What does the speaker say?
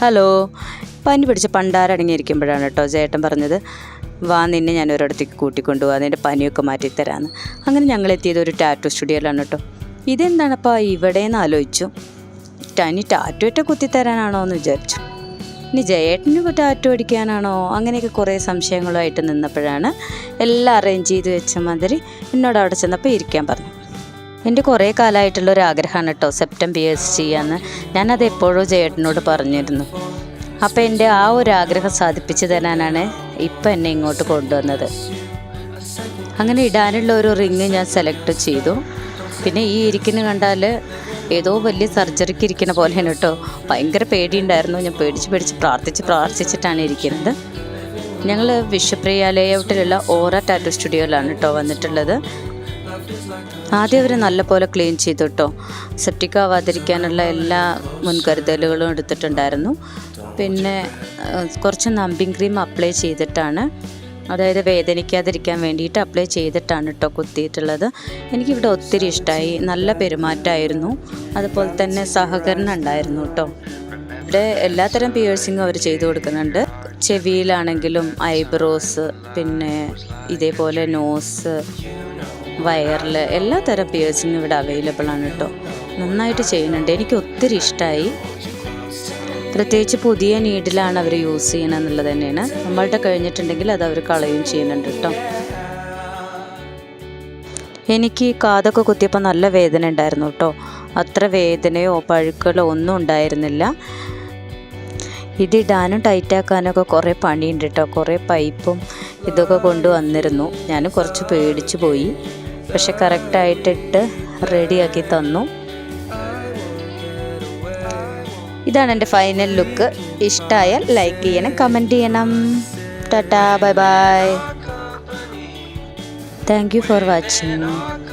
Hello. പനി പിടിച്ച് പണ്ടാരടങ്ങിയിരിക്കുമ്പോഴാണ് കേട്ടോ ചേട്ടൻ പറഞ്ഞത്. വാ നിന്നെ ഞാൻ ഒരിടത്തേക്ക് കൂട്ടിക്കൊണ്ടുപോകാം അതിന്റെ പനിയൊക്കെ മാറ്റിത്തരാമെന്ന് അങ്ങനെ ഞങ്ങൾ എത്തിയത് ഒരു ടാറ്റു സ്റ്റുഡിയോയിലാണ് കേട്ടോ. ഇതെന്താണപ്പോൾ ഇവിടെയെന്ന് ആലോചിച്ചു. ടനി ടാറ്റു ഇട്ട് കുത്തിത്തരാനാണോ എന്ന് വിചാരിച്ചു. ഇനി ജയേട്ടന് ടാറ്റു അടിക്കാനാണോ? അങ്ങനെയൊക്കെ കുറേ സംശയങ്ങളുമായിട്ട് നിന്നപ്പോഴാണ് എല്ലാം അറേഞ്ച് ചെയ്ത് വെച്ച മാതിരി എന്നോട് അവിടെ ചെന്നപ്പോൾ ഇരിക്കാൻ പറഞ്ഞു. എന്റെ കുറേ കാലമായിട്ടുള്ളൊരു ആഗ്രഹമാണ് കേട്ടോ സെപ്റ്റം പി എസ് ചെയ്യാന്ന് ഞാനത് എപ്പോഴും ചേട്ടനോട് പറഞ്ഞിരുന്നു. അപ്പോൾ എന്റെ ആ ഒരു ആഗ്രഹം സാധിപ്പിച്ചു തരാനാണ് ഇപ്പം എന്നെ ഇങ്ങോട്ട് കൊണ്ടുവന്നത്. അങ്ങനെ ഇടാനുള്ള ഒരു റിങ് ഞാൻ സെലക്ട് ചെയ്തു. പിന്നെ ഈ ഇരിക്കുന്ന കണ്ടാൽ ഏതോ വലിയ സർജറിക്ക് ഇരിക്കുന്ന പോലെയാണ് കേട്ടോ. ഭയങ്കര പേടിയുണ്ടായിരുന്നു. ഞാൻ പേടിച്ച് പേടിച്ച് പ്രാർത്ഥിച്ച് പ്രാർത്ഥിച്ചിട്ടാണ് ഇരിക്കുന്നത്. ഞങ്ങൾ വിശ്വപ്രിയ ലേഔട്ടിലുള്ള ഓറ ടാറ്റു സ്റ്റുഡിയോയിലാണ് കേട്ടോ വന്നിട്ടുള്ളത്. ആദ്യം അവർ നല്ലപോലെ ക്ലീൻ ചെയ്തു കേട്ടോ സെപ്റ്റിക് ആവാതിരിക്കാനുള്ള എല്ലാ മുൻകരുതലുകളും എടുത്തിട്ടുണ്ടായിരുന്നു. പിന്നെ കുറച്ച് നമ്പിങ് ക്രീം അപ്ലൈ ചെയ്തിട്ടാണ്. അതായത് വേദനിക്കാതിരിക്കാൻ വേണ്ടിയിട്ട് അപ്ലൈ ചെയ്തിട്ടാണ് കേട്ടോ കുത്തിയിട്ടുള്ളത്. എനിക്കിവിടെ ഒത്തിരി ഇഷ്ടമായി നല്ല പെരുമാറ്റമായിരുന്നു. അതുപോലെ തന്നെ സഹകരണം ഉണ്ടായിരുന്നു കേട്ടോ ഇവിടെ എല്ലാത്തരം പിയേഴ്സിങ്ങും അവർ ചെയ്തു കൊടുക്കുന്നുണ്ട്. ചെവിയിലാണെങ്കിലും ഐബ്രോസ് പിന്നെ ഇതേപോലെ നോസ് വയറിൽ എല്ലാ തരം പിയേഴ്സിങ്ങും ഇവിടെ അവൈലബിൾ ആണ് കേട്ടോ നന്നായിട്ട് ചെയ്യുന്നുണ്ട്. എനിക്ക് ഒത്തിരി ഇഷ്ടമായി പ്രത്യേകിച്ച് പുതിയ നീഡിലാണ് അവർ യൂസ് ചെയ്യുന്നത് എന്നുള്ളത് തന്നെയാണ്. നമ്മളുടെ കഴിഞ്ഞിട്ടുണ്ടെങ്കിൽ അത് അവർ കളയും ചെയ്യുന്നുണ്ട് കേട്ടോ എനിക്ക് കാതൊക്കെ കുത്തിയപ്പോൾ നല്ല വേദന ഉണ്ടായിരുന്നു കേട്ടോ അത്ര വേദനയോ പഴുക്കളോ ഒന്നും ഉണ്ടായിരുന്നില്ല. ഇതിടാനും ടൈറ്റാക്കാനൊക്കെ കുറേ പണിയുണ്ട് കേട്ടോ കുറേ പൈപ്പും ഇതൊക്കെ കൊണ്ടുവന്നിരുന്നു ഞാൻ കുറച്ച് പേടിച്ചു പോയി. പക്ഷെ കറക്റ്റായിട്ടിട്ട് റെഡിയാക്കി തന്നു. ഇതാണ് എന്റെ ഫൈനൽ ലുക്ക്. ഇഷ്ടമായാൽ ലൈക്ക് ചെയ്യണം കമന്റ് ചെയ്യണം. Tata bye bye. Thank you for watching.